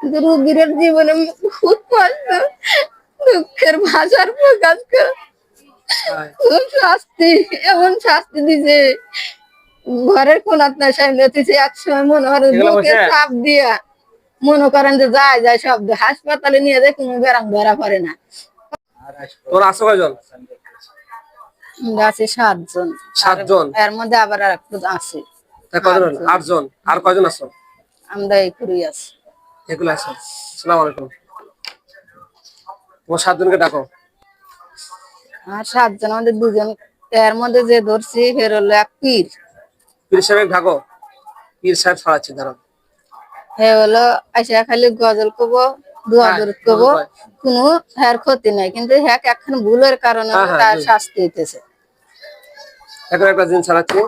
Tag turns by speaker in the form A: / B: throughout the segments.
A: রুগীর জীবনে খুব কষ্ট দুঃখের ভাষার প্রকাশ করে। খুব শাস্তি এমন শাস্তি দিছে ঘরের কোন আপনার সামনে দিছে এক মনে করেন বুকে চাপ দিয়া মনে করেন যে যায় যায় শব্দ হাসপাতালে নিয়ে যায় কোনো বেরাম ধরা পড়ে না।
B: তোর কয়জন?
A: আছি সাতজন।
B: সাতজন?
A: এর মধ্যে আবার আর একটু আছে?
B: আটজন। আর কয়জন আছো?
A: আমরা এই করেই আছি।
B: এগুলো আছে। সালাম আলাইকুম। তোমার সাতজনকে ডাকো।
A: আর সাতজন আমাদের দুজন। এর মধ্যে যে ধরছি ফের হলো এক পীর।
B: পীর সাহেব ডাকো। পীর সাহেব ছাড়াচ্ছি ধরো
A: হে হলো আইসা খালি গজল কব দোয়া
B: হ্যাঁ,
A: দরুদ কব। কোনো হ্যার ক্ষতি নাই কিন্তু হ্যাঁ এখন ভুলের কারণে
B: হ্যাঁ, হ্যাঁ,
A: তার শাস্তি হইতেছে।
B: এখন একটা দিন ছাড়াচ্ছি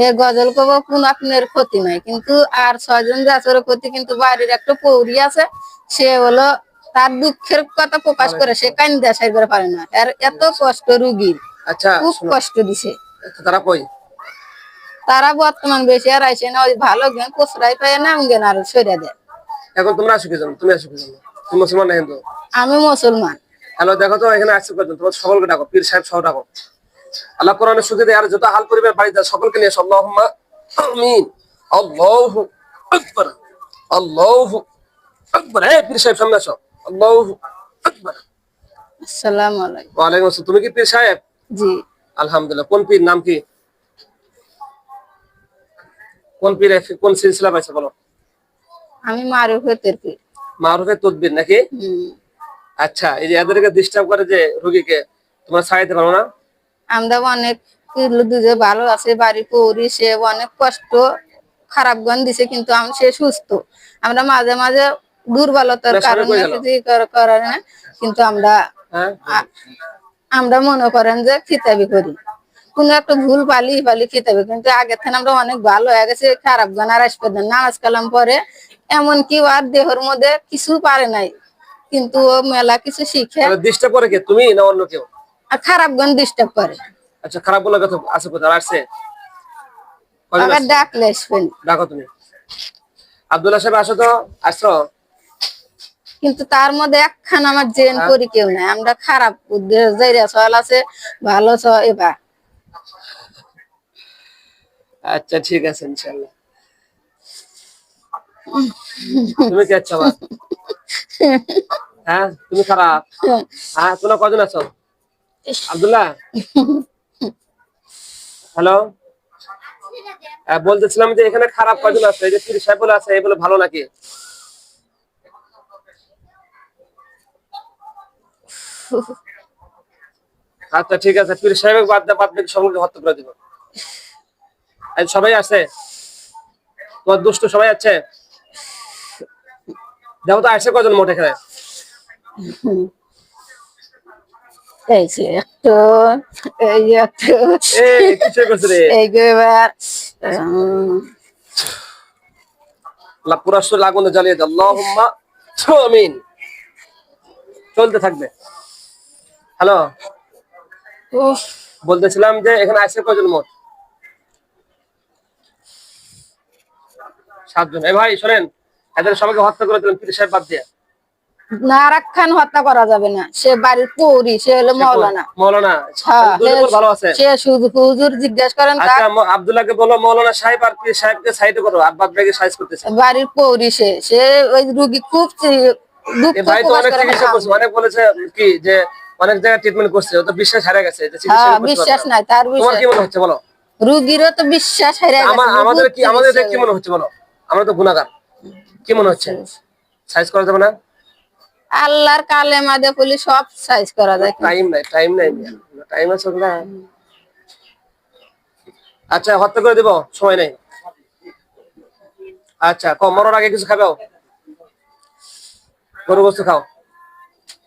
A: হে গজল কব কোন আপনার ক্ষতি নাই। কিন্তু আর ছয়জন যে আছে ওর ক্ষতি কিন্তু বাড়ির একটা পৌরি আছে সে হলো তার দুঃখের কথা প্রকাশ করে সে কান্দা সাই করে পারে না। আর এত কষ্ট রুগীর
B: আচ্ছা
A: খুব কষ্ট দিছে।
B: তারা কই?
A: তারা বর্তমান বেশি আর আইসে না ওই ভালো জ্ঞান কোসরাই পায় না গেন আর সরিয়া দেয়।
B: এখন তোমরা আসো কি জন্য তুমি আসো কি জন্য তুমি মুসলমান না হিন্দু?
A: আমি মুসলমান।
B: হ্যালো দেখো তো এখানে আসছে কজন তোমার সকলকে ডাকো পীর সাহেব সহ ডাকো। আল্লাহ কোরআনে সুখে দেয় আর যত হাল পরিবার বাড়িতে সকলকে নিয়ে এসো আল্লাহুম্মা আমিন। আল্লাহু আকবার। আল্লাহু আকবার। পীর সাহেব সামনে আসো। আল্লাহু আকবার।
A: আসসালামু আলাইকুম
B: ওয়ালাইকুম আসসালাম। তুমি কি পীর সাহেব?
A: জি।
B: আলহামদুলিল্লাহ। কোন পীর নাম কি? কোন পীর কোন সিলসিলা পাইছে বলো।
A: আমি মারুফের পীর
B: মারুফের তদবির নাকি? আচ্ছা এই যে এদেরকে ডিস্টার্ব করে যে রোগীকে তোমরা সারাইতে পারো না?
A: আমরা অনেক দুধে ভালো আছে বাড়ি পৌরি সে অনেক কষ্ট খারাপ গন দিছে কিন্তু আমি সে সুস্থ। আমরা মাঝে মাঝে দুর্বলতার কারণে কর- করে না কিন্তু আমরা
B: হ্যাঁ?
A: আমরা মনে করেন যে খিতাবি করি। কোন একটা ভুল পালি পালি খিতাবি কিন্তু আগে থেকে আমরা অনেক ভালো হয়ে গেছে খারাপ গান আর আসবে না। নামাজ কালাম পরে এমন কি আর দেহর মধ্যে কিছু পারে নাই কিন্তু ও মেলা কিছু শিখে
B: করে কে তুমি না অন্য কেউ?
A: আর খারাপ গান ডিস্টার্ব করে।
B: আচ্ছা খারাপ বলে কথা আছে কোথায়? আসছে
A: আবার ডাকলে আসবেন
B: ডাকো তুমি। আব্দুল্লাহ সাহেব আসো তো। আসছো?
A: কিন্তু তার মধ্যে একখান আমার জেন
B: হ্যাঁ।
A: করি কেউ নাই। আমরা খারাপ উদ্দেশ্য যাইরা চল আছে ভালো চ এবার
B: আচ্ছা ঠিক আছে ইনশাআল্লাহ। তুমি কি আচ্ছা? হ্যাঁ তুমি খারাপ? হ্যাঁ তোমরা কজন আছো? আব্দুল্লাহ। হ্যালো। বলতেছিলাম যে এখানে খারাপ কজন আছে? যে পীর সাহেব আছে, এই বলে ভালো নাকি? আচ্ছা ঠিক আছে। পীর সাহেব বাদ দে, বাদ সকলকে হত্যা করে দিব। সবাই আছে? তোমার দুষ্ট সবাই আছে? দেখো তো আসছে কজন মোট এখানে?
A: এই যে একটু এই একটু।
B: এই কিছু করছে রে?
A: এই যে এবার উম,
B: আল্লাহ পুরা শরীর আগুনে জ্বালিয়ে দাও আল্লাহুম্মা আমিন। চলতে থাকবে। হ্যালো? বলতেছিলাম যে এখানে আসছে কজন মোট? সাতজন। এ ভাই শোনেন এদের সবাইকে হত্যা করে দিলেন পীর সাহেব বাদ দিয়ে।
A: না আর হত্যা করা যাবে না। সে বাড়ির পৌরি সে হলো মৌলানা।
B: মৌলানা
A: হ্যাঁ,
B: ভালো আছে।
A: সে শুধু হুজুর জিজ্ঞাসা করেন
B: আচ্ছা আব্দুল্লাহকে বলো মৌলানা সাহেব আর সাহেবকে সাইডে করো আর বাদ বাকি সাইজ করতেছে।
A: বাড়ির পৌরি সে। সে ওই রুগী খুব
B: ভাই তো অনেক চিকিৎসা করছে অনেক বলেছে কি যে অনেক জায়গায় ট্রিটমেন্ট করছে ও তো বিশ্বাস হারিয়ে গেছে
A: হ্যাঁ বিশ্বাস নাই তার
B: তোমার কি মনে হচ্ছে বলো?
A: রুগীরও তো বিশ্বাস হারিয়ে গেছে
B: আমাদের কি আমাদের কি মনে হচ্ছে বলো? আমরা তো গুণাগার। কি মনে হচ্ছে? সাইজ করা যাবে না?
A: আল্লাহর কালে মাদে বলি সব সাইজ করা যায়
B: টাইম নাই টাইম নাই টাইম আছে ওগুলা আচ্ছা হত্যা করে দিব সময় নাই। আচ্ছা কম মরার আগে কিছু খাবেও গরু গোস্ত খাও।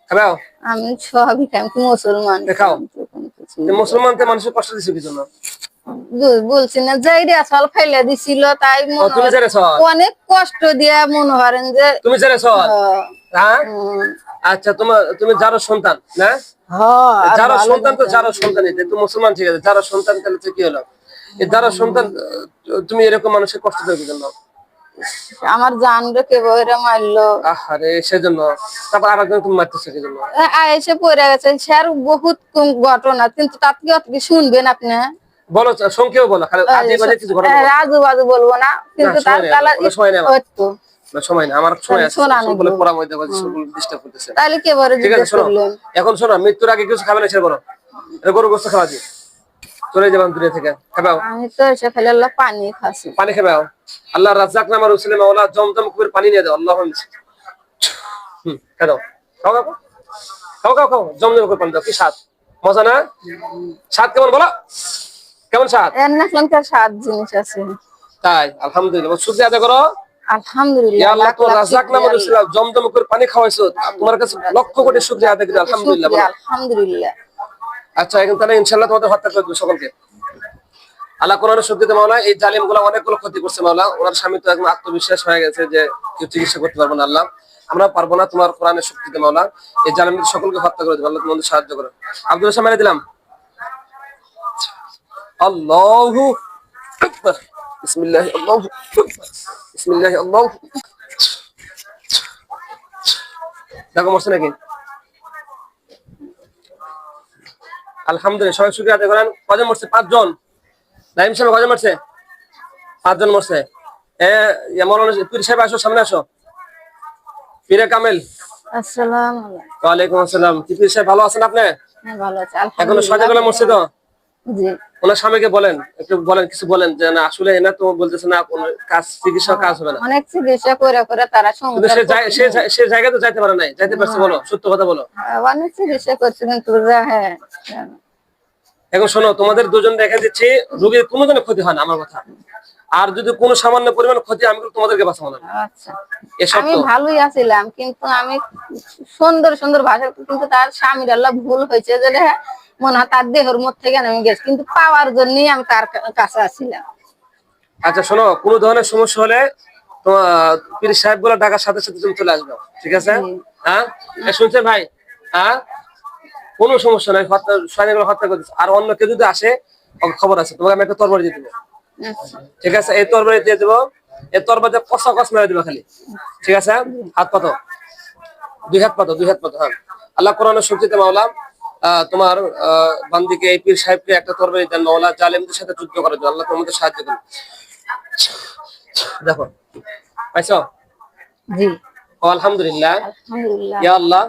B: খাবেও
A: আমি সবই খাই মুসলমান।
B: দেখাও। যে মুসলমান তো মানুষের কষ্ট দিচ্ছে কিছু না
A: বলছি না যাই রে আসল ফেলে দিছিল তাই হয়- অনেক কষ্ট দিয়া মনে করেন যে
B: তুমি হ্যাঁ।
A: উম,
B: আচ্ছা তোমার তুমি যারো সন্তান না?
A: হ্যাঁ,
B: যারা সন্তান তো। যারা সন্তান তো মুসলমান ঠিক আছে যারা সন্তান তাহলে তো কি হলো? যারা সন্তান তুমি এরকম মানুষের কষ্ট দেবে জন্য
A: আমার জান কে বইরে মারলো।
B: সেজন্য। তারপর আর একজন তুমি মারতেছো
A: এসে পড়ে গেছে স্যার বহুত ঘটনা কিন্তু তার কি শুনবেন আপনি?
B: বলো সংক্ষেপে বলো খালি কিছু ঘটনা বলো।
A: রাজু বাজু বলব না কিন্তু তার
B: সময় নেই, সময় নেই না, সময় না আমার সময় আছে সবগুলো পড়া মধ্যে ডিস্টার্ব করতেছে।
A: তাহলে কে বলে
B: ঠিক আছে শোনো এখন শোনো মৃত্যুর আগে কিছু খাবে না বলো। এটা গরু গোস্ত খাওয়া দিয়ে চলে যাবেন দূরে থেকে খাবাও
A: আমি তো এসে ফেলে আল্লাহ পানি খাচ্ছি।
B: পানি খাবাও আল্লাহ রাজ্জাক নামার রসুলের মাওলা জমজম কুবের পানি নিয়ে দাও আল্লাহ হুম খাও খাও খাও খাও খাও জমজম কুবের পানি দাও কি স্বাদ? মজা না? স্বাদ কেমন বলো? কেমন স্বাদ?
A: নাকলাম তার সাত জিনিস আছে।
B: তাই আলহামদুলিল্লাহ। শুক্রিয়া আদায় করো।
A: আলহামদুলিল্লাহ
B: আল্লাহ তো
A: লাখ
B: রাজ্জাক নামার জমজম করে পানি খাওয়াইছো। তোমার কাছে লক্ষ কোটি শুক্রিয়া আদায় করি আলহামদুলিল্লাহ
A: আলহামদুলিল্লাহ।
B: আচ্ছা এখন তাহলে ইনশাল্লাহ তোমাদের হত্যা করে দেবো সকলকে। আল্লাহ কোরআনের শক্তিতে মাওলা এই জালিমগুলো অনেকগুলো ক্ষতি করছে মাওলা ওনার স্বামী তো এখন আত্মবিশ্বাস হয়ে গেছে যে কেউ চিকিৎসা করতে পারব না আল্লাহ। আমরা পারব না তোমার কোরআনের শক্তিতে মাওলা এই জালিমদের সকলকে হত্যা করে দেবো আল্লাহ তোমাদের সাহায্য করো আব্দুল দিলাম। আল্লাহু আকবার। বিসমিল্লাহ আল্লাহু আকবার। বিসমিল্লাহ আল্লাহু দেখো মরছে নাকি? আলহামদুলিল্লাহ সবাই শুক্রিয়া আদায় করেন। কজন মরছে? পাঁচজন। নাইম সাহেব কজন মরছে? পাঁচজন মরছে। এ মৌলানা পীর সাহেব আসো সামনে আসো। পীরে কামেল।
A: আসসালাম
B: ওয়ালাইকুম আসসালাম। পীর সাহেব ভালো আছেন আপনি?
A: হ্যাঁ ভালো আছে।
B: এখনও সজাগলা মরছে তো? ওনার স্বামীকে বলেন একটু বলেন কিছু বলেন যে না আসলে এনা তো বলতেছে না কোনো কাজ চিকিৎসা কাজ হবে না।
A: অনেক চিকিৎসা করে করে তারা সংসার
B: সে জায়গায় তো যাইতে পারে নাই যাইতে পারছে বলো সত্য কথা বলো।
A: হ্যাঁ, অনেক চিকিৎসা করছে কিন্তু হ্যাঁ হ্যাঁ।
B: এখন শোনো তোমাদের দুজন দেখা দিচ্ছি রোগীর কোনো জনের ক্ষতি হয় না আমার কথা। আর যদি কোনো সামান্য পরিমাণ ক্ষতি আমি তোমাদেরকে বাঁচাবো না।
A: আচ্ছা।
B: এসব
A: আমি ভালোই আছিলাম কিন্তু আমি সুন্দর সুন্দর ভাষা কিন্তু তার স্বামীর আল্লাহ ভুল হয়েছে যে হ্যাঁ, মনে হয় তার দেহর মধ্যে থেকে আমি গেছি। কিন্তু পাওয়ার জন্যই আমি তার কাছে আসছিলাম।
B: আচ্ছা শোনো কোনো ধরনের সমস্যা হলে তোমার পীর সাহেবগুলো ডাকার সাথে সাথে তুমি চলে আসবে। ঠিক আছে? হ্যাঁ? এ, শুনছেন ভাই? হ্যাঁ? কোনো সমস্যা নাই হত্যা সৈনিকগুলো হত্যা করে আর অন্য কেউ যদি আসে খবর আছে। তোমাকে আমি একটা তরবারি দিয়ে দেবো।
A: আচ্ছা।
B: ঠিক আছে? এই তরবারি দিয়ে দেবো। এই তরবারিতে কষা কষ মেরে দিবে খালি। ঠিক আছে? হাত পাতো। দুই হাত পাতো দুই হাত পাতো হ্যাঁ। আল্লাহ কোরআনের শক্তিতে মাওলা। আহ, তোমার আহ, বান্দিকে এই পীর সাহেবকে একটা তরবারি দেন মাওলা জালেমদের সাথে যুদ্ধ করার জন্য। আল্লাহ তোমাদের সাহায্য করুন। দেখো পাইছো?
A: জি।
B: আলহামদুলিল্লাহ। ইয়া আল্লাহ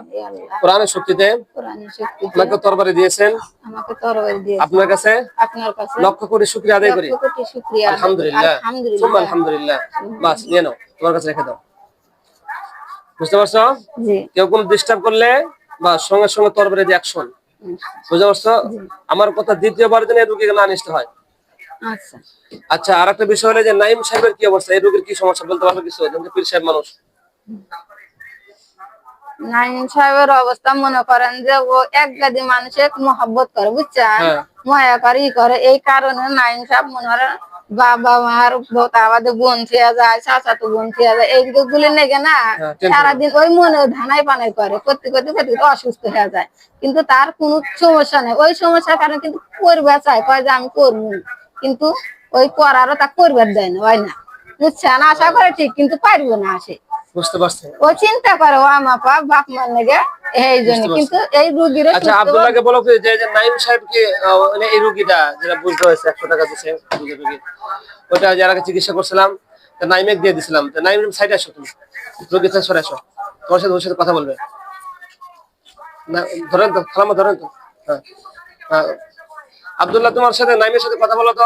B: কোরআনের শক্তিতে
A: কোরআনের
B: আপনাকে তরবারি দিয়েছেন।
A: আমাকে তরবারি দিয়ে
B: আপনার কাছে
A: আপনার কাছে
B: লক্ষ কোটি শুক্রিয়া আদায় করি।
A: লক্ষ কোটি শুকরিয়া।
B: আলহামদুলিল্লাহ।
A: আলহামদুলিল্লাহ।
B: আলহামদুলিল্লাহ। বাস নিয়ে নাও। তোমার কাছে রেখে দাও। বুঝতে পারছ? কেউ কোনো ডিস্টার্ব করলে বা সঙ্গে সঙ্গে তরবারি দিয়ে অ্যাকশন বুঝতে পারছ? আমার কথা দ্বিতীয়বার যেন এই রুগীকে না নিতে হয়।
A: আচ্ছা।
B: আচ্ছা আর একটা বিষয় হলো যে নাইম সাহেবের কি অবস্থা? এই রোগীর কি সমস্যা? বলতে পারবে কিছু? পীর সাহেব মানুষ।
A: নাইম সাহেবের অবস্থা মনে করেন যে ও এক গাদি মানুষের মহব্বত করে বুঝছেন?
B: মায়া
A: ময়া করে। ই করে এই কারণে নাইন সাহেব মনে করেন বাবা মার আমাদের বোন খেয়ে যায় চাচা তো বোন যায় এই গুলি নেগে না
B: হ্যাঁ,
A: সারাদিন ওই মনে ধানাই পানাই করে করতে করতে করতে করতে অসুস্থ হয়ে যায়। কিন্তু তার কোনো সমস্যা নেই। ওই সমস্যার কারণে কিন্তু করবে চাই কয় যে আমি করব কিন্তু ওই করারও তা করবার দেয় না হয় না। বুঝছেন? আশা করে ঠিক কিন্তু পারব না আসে।
B: বুঝতে পারছি
A: ও চিন্তা করে ও আমা বাপ এই জন্য। কিন্তু এই রুগীর
B: আচ্ছা আব্দুল্লাহকে বলো যে যে নাইম সাহেব কি মানে এই রোগীটা যেটা বুঝতে হয়েছে একশো টাকা দিছে রোগীর রোগী ওটা যারা চিকিৎসা করছিলাম তা নাইমেক দিয়ে দিছিলাম। তা নাইম সাইডে আসো তুমি। রোগী থেকে সরে আসো তোমার সাথে ওর সাথে কথা বলবে। না ধরেন তো খালামা ধরেন তো। হ্যাঁ। আব্দুল্লাহ তোমার সাথে নাইমের সাথে কথা বলো তো।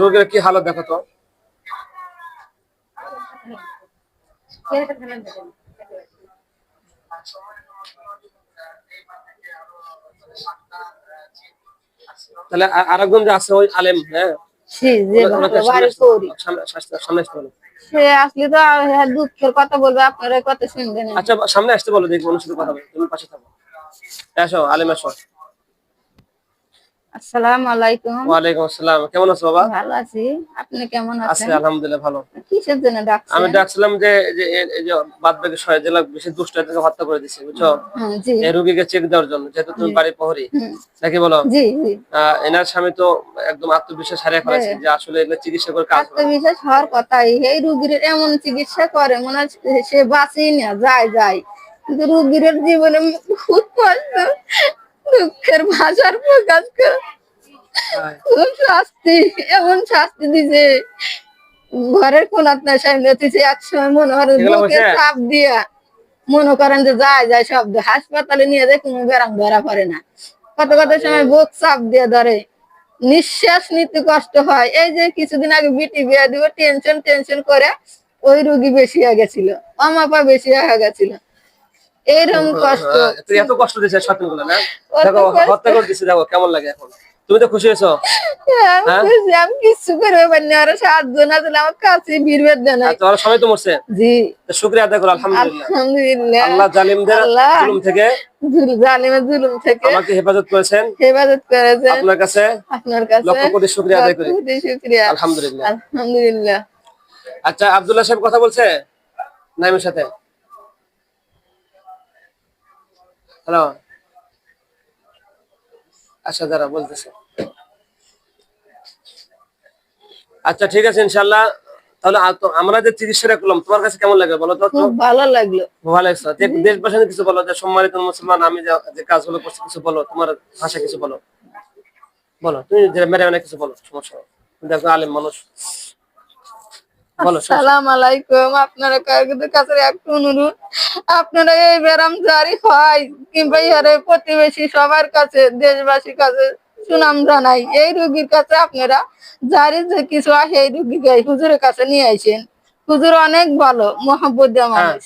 B: রোগীর কি হালত দেখো তো? তাহলে আর- আরেকজন যে আছে ওই আলেম হ্যাঁ?
A: সে আসলে। তো হ্যাঁ দুঃখের কথা বলবে আপনারা কথা শুনবেন
B: আচ্ছা সামনে আসতে বলো দেখব সাথে কথা বলো তুমি পাশে থাকো। আসো আলেম আসো
A: আসসালামু আলাইকুম।
B: ওয়ালাইকুম আসসালাম। কেমন আছো বাবা?
A: ভালো আছি। আপনি কেমন আছেন?
B: আলহামদুলিল্লাহ ভালো।
A: কিসের জন্য
B: আমি ডাকছিলাম যে এই ছয় জেলা হত্যা করে বুঝছ? এই রুগীকে চেক দেওয়ার জন্য যেহেতু তুমি বাড়ি প্রহরী নাকি বলো?
A: জি
B: এনার স্বামী তো একদম আত্মবিশ্বাস হারিয়ে ফেলেছে
A: হ্যাঁ।
B: যে আসলে এগুলো চিকিৎসা করে কাজ
A: আত্মবিশ্বাস হওয়ার কথাই। এই রুগীর এমন চিকিৎসা করে মনে সে বাঁচেই না যায় যায়। কিন্তু রুগীর জীবনে খুব কষ্ট। দুঃখের ভাষার প্রকাশ করে। খুব শাস্তি এমন শাস্তি দিছে। ঘরের কোন আপনার সামনে দিছে মনে হয় বুকে চাপ দিয়া মনে করেন যে যায় যায় শব্দ। হাসপাতালে নিয়ে যায় কোনো বেরাম ধরা পড়ে না। কত কত সময় বুক চাপ দিয়ে ধরে। নিঃশ্বাস নিতে কষ্ট হয়। এই যে কিছুদিন আগে বিটি বিয়া দিব টেনশন টেনশন করে ওই রুগী বেশি হয়ে গেছিল। আমাপা বেশি হয়ে গেছিল। এইরকম কষ্ট।
B: তুই এত কষ্ট দিছে সত্যি গুলো না দেখো হত্যা করে দিছে দেখো কেমন লাগে এখন? তুমি তো খুশি হয়েছো?
A: আমি
B: হ্যাঁ?
A: আমি করবে পারিনি ওরা সাহায্য না আমার কাছে নাই।
B: আর তোমার সবাই তো মরছে?
A: জি।
B: শুক্রিয়া আদায় করো আলহামদুলিল্লাহ।
A: আলহামদুলিল্লাহ।
B: আল্লাহ জালিমদের। জুলুম থেকে
A: জুল- জালিমের জুলুম থেকে
B: আমাকে হেফাজত করেছেন।
A: হেফাজত করেছেন।
B: আপনার কাছে
A: আপনার কাছে।
B: লক্ষ কোটি শুকরিয়া আদায় করি।
A: শুকরিয়া।
B: আলহামদুলিল্লাহ।
A: আলহামদুলিল্লাহ।
B: আচ্ছা আব্দুল্লাহ সাহেব কথা বলছে নাইমের সাথে? হ্যালো আচ্ছা দাঁড়া বলতেছে। আচ্ছা ঠিক আছে ইনশাল্লাহ। তাহলে আমরা যে চিকিৎসাটা করলাম তোমার কাছে কেমন লাগে বলো তো?
A: ভালো লাগল।
B: ভালো লাগছে। দেশবাসীকে কিছু বলো যে সম্মানিত মুসলমান আমি যে কাজগুলো করছি কিছু বলো তোমার ভাষা কিছু বলো। বলো তুমি যে মেরে মেরে কিছু বলো সমস্যা। দেখো আলেম মানুষ।
A: সালাম আলাইকুম আপনারা কাদের কাছে একটু অনুরোধ আপনারা এই ব্যারাম জারি হয় কিংবা ইহারে প্রতিবেশী সবার কাছে দেশবাসীর কাছে সুনাম জানাই। এই রুগীর কাছে আপনারা জারি যে কিছু আসে এই রুগীকে হুজুরের কাছে নিয়ে আইছেন হুজুর অনেক ভালো মহাব্বত মানুষ।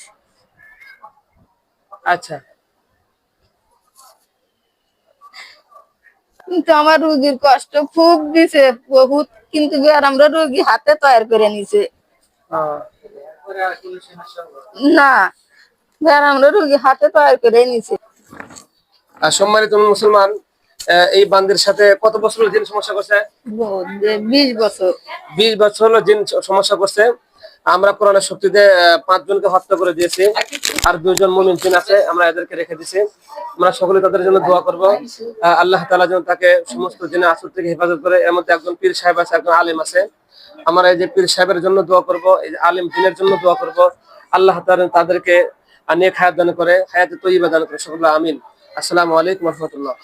B: আচ্ছা।
A: কিন্তু আমার রুগীর কষ্ট খুব দিছে বহুত। কিন্তু আমরা রুগী হাতে তৈরি করে নিছে। না আমরা রুগী হাতে তৈরি করে নিছে
B: আর সম্মানিত মুসলমান এই বান্দির সাথে কত বছর হলো জিন সমস্যা করছে?
A: বিশ বছর।
B: বিশ বছর হলো জিন সমস্যা করছে। আমরা কোরআনের শক্তিতে পাঁচজনকে হত্যা করে দিয়েছি। আর দুজন মুমিন জিন আছে আমরা এদেরকে রেখে দিছি আমরা সকলে তাদের জন্য দোয়া করব। আল্লাহ তাআলা যেন তাকে সমস্ত জিনে আসর থেকে হেফাজত করে। এর মধ্যে একজন পীর সাহেব আছে একজন আলিম আছে। আমরা এই যে পীর সাহেবের জন্য দোয়া করব, এই যে আলিম দিনের জন্য দোয়া করব। আল্লাহ তাদেরকে অনেক হায়াত দান করে, হায়াত তৈবা দান করে। সকলে আমিন। আসসালামু আলাইকুম রহমতুল্লাহ।